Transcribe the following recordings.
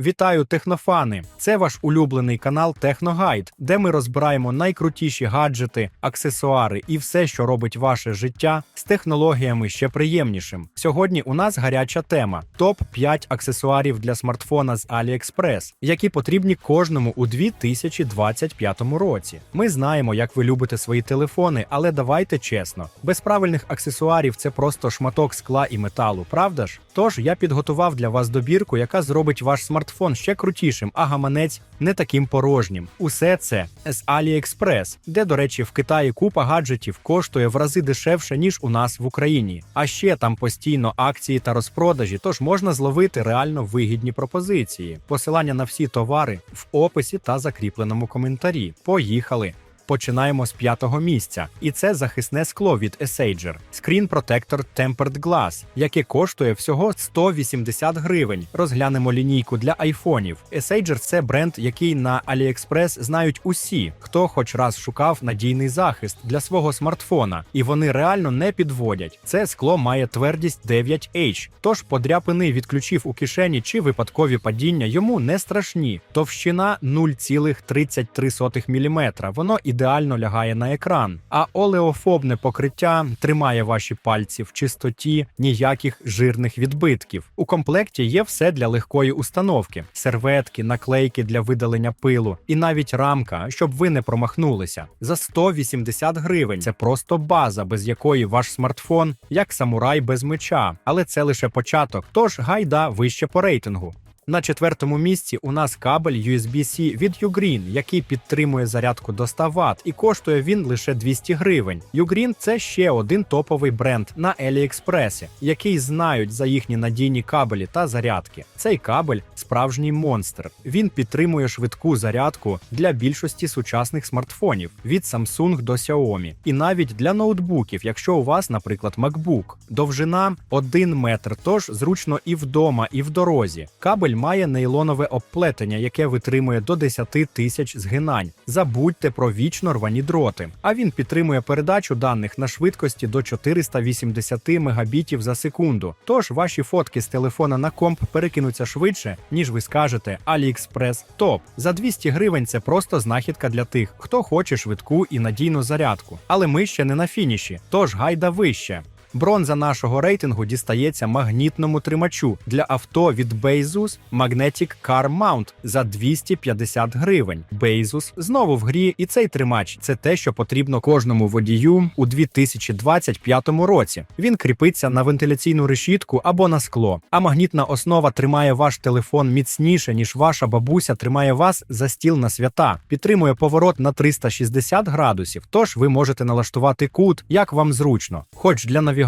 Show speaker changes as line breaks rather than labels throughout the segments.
Вітаю, технофани! Це ваш улюблений канал Техногайд, де ми розбираємо найкрутіші гаджети, аксесуари і все, що робить ваше життя з технологіями ще приємнішим. Сьогодні у нас гаряча тема: топ 5 аксесуарів для смартфона з AliExpress, які потрібні кожному у 2025 році. Ми знаємо, як ви любите свої телефони, але давайте чесно, без правильних аксесуарів це просто шматок скла і металу, правда ж? Тож я підготував для вас добірку, яка зробить ваш смартфон ще крутішим, а гаманець не таким порожнім. Усе це з AliExpress, де, до речі, в Китаї купа гаджетів коштує в рази дешевше, ніж у нас в Україні. А ще там постійно акції та розпродажі, тож можна зловити реально вигідні пропозиції. Посилання на всі товари в описі та закріпленому коментарі. Поїхали! Починаємо з п'ятого місця, і це захисне скло від Essager Screen Protector Tempered Glass, яке коштує всього 180 гривень. Розглянемо лінійку для айфонів. Essager – це бренд, який на AliExpress знають усі, хто хоч раз шукав надійний захист для свого смартфона, і вони реально не підводять. Це скло має твердість 9H, тож подряпини від ключів у кишені чи випадкові падіння йому не страшні. Товщина 0,33 мм. Воно ідеально лягає на екран, а олеофобне покриття тримає ваші пальці в чистоті, ніяких жирних відбитків. У комплекті є все для легкої установки: серветки, наклейки для видалення пилу, і навіть рамка, щоб ви не промахнулися. За 180 гривень. Це просто база, без якої ваш смартфон як самурай без меча. Але це лише початок. Тож гайда вище по рейтингу. На четвертому місці у нас кабель USB-C від Ugreen, який підтримує зарядку до 100 Вт, і коштує він лише 200 гривень. Ugreen – це ще один топовий бренд на AliExpress, який знають за їхні надійні кабелі та зарядки. Цей кабель справжній монстр. Він підтримує швидку зарядку для більшості сучасних смартфонів від Samsung до Xiaomi, і навіть для ноутбуків, якщо у вас, наприклад, MacBook. Довжина 1 метр, тож зручно і вдома, і в дорозі. Кабель має нейлонове обплетення, яке витримує до 10 тисяч згинань. Забудьте про вічно рвані дроти. А він підтримує передачу даних на швидкості до 480 мегабітів за секунду. Тож ваші фотки з телефона на комп перекинуться швидше, ніж ви скажете AliExpress топ. За 200 гривень це просто знахідка для тих, хто хоче швидку і надійну зарядку. Але ми ще не на фініші, тож гайда вище. Бронза нашого рейтингу дістається магнітному тримачу для авто від Beizus Magnetic Car Mount за 250 гривень. Beizus знову в грі, і цей тримач це те, що потрібно кожному водію у 2025 році. Він кріпиться на вентиляційну решітку або на скло. А магнітна основа тримає ваш телефон міцніше, ніж ваша бабуся тримає вас за стіл на свята. Підтримує поворот на 360 градусів, тож ви можете налаштувати кут, як вам зручно, хоч для навігації,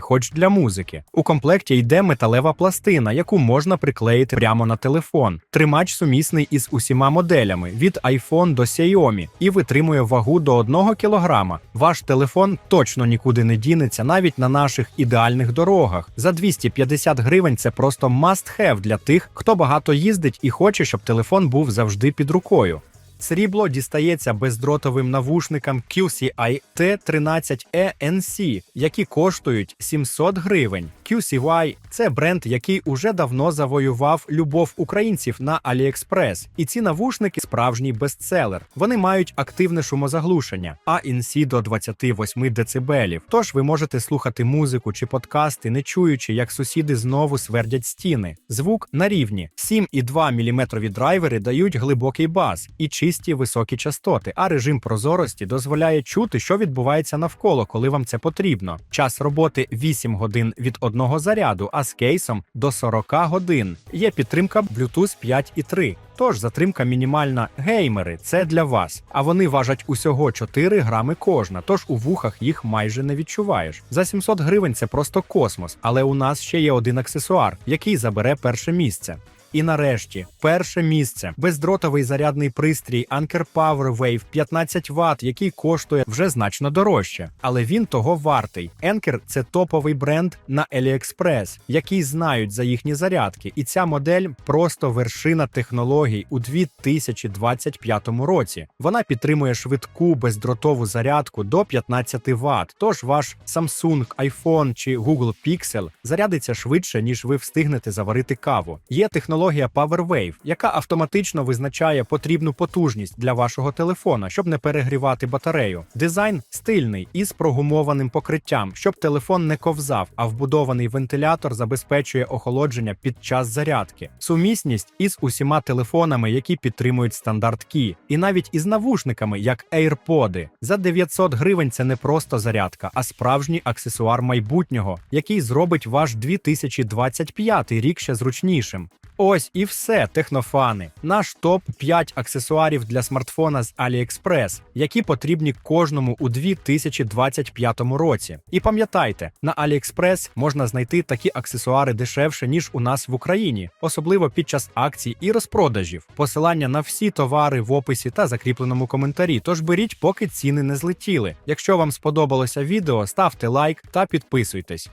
хоч для музики. У комплекті йде металева пластина, яку можна приклеїти прямо на телефон. Тримач сумісний із усіма моделями від iPhone до Xiaomi і витримує вагу до 1 кг. Ваш телефон точно нікуди не дінеться, навіть на наших ідеальних дорогах. За 250 гривень це просто must-have для тих, хто багато їздить і хоче, щоб телефон був завжди під рукою. Срібло дістається бездротовим навушникам QCI T13E NC, які коштують 700 гривень. QCY – це бренд, який уже давно завоював любов українців на AliExpress. І ці навушники справжній бестселер. Вони мають активне шумозаглушення, ANC до 28 дБ. Тож ви можете слухати музику чи подкасти, не чуючи, як сусіди знову свердять стіни. Звук на рівні 7,2 мм драйвери дають глибокий бас і чисті високі частоти, а режим прозорості дозволяє чути, що відбувається навколо, коли вам це потрібно. Час роботи 8 годин від одного заряду, а з кейсом до 40 годин. Є підтримка Bluetooth 5.3. Тож затримка мінімальна геймери це для вас. А вони важать усього 4 грами кожна, тож у вухах їх майже не відчуваєш. За 700 гривень це просто космос, але у нас ще є один аксесуар, який забере перше місце. І нарешті, перше місце бездротовий зарядний пристрій Anker Power Wave 15 Вт, який коштує вже значно дорожче, але він того вартий. Anker – це топовий бренд на AliExpress, який знають за їхні зарядки, і ця модель просто вершина технологій у 2025 році. Вона підтримує швидку бездротову зарядку до 15 Вт. Тож ваш Samsung, iPhone чи Google Pixel зарядиться швидше, ніж ви встигнете заварити каву. Є технології технологія PowerWave, яка автоматично визначає потрібну потужність для вашого телефона, щоб не перегрівати батарею. Дизайн стильний із прогумованим покриттям, щоб телефон не ковзав, а вбудований вентилятор забезпечує охолодження під час зарядки. Сумісність із усіма телефонами, які підтримують стандарт Qi, і навіть із навушниками, як AirPods. За 900 гривень це не просто зарядка, а справжній аксесуар майбутнього, який зробить ваш 2025 рік ще зручнішим. Ось і все, технофани. Наш топ 5 аксесуарів для смартфона з AliExpress, які потрібні кожному у 2025 році. І пам'ятайте, на AliExpress можна знайти такі аксесуари дешевше, ніж у нас в Україні, особливо під час акцій і розпродажів. Посилання на всі товари в описі та закріпленому коментарі. Тож беріть, поки ціни не злетіли. Якщо вам сподобалося відео, ставте лайк та підписуйтесь.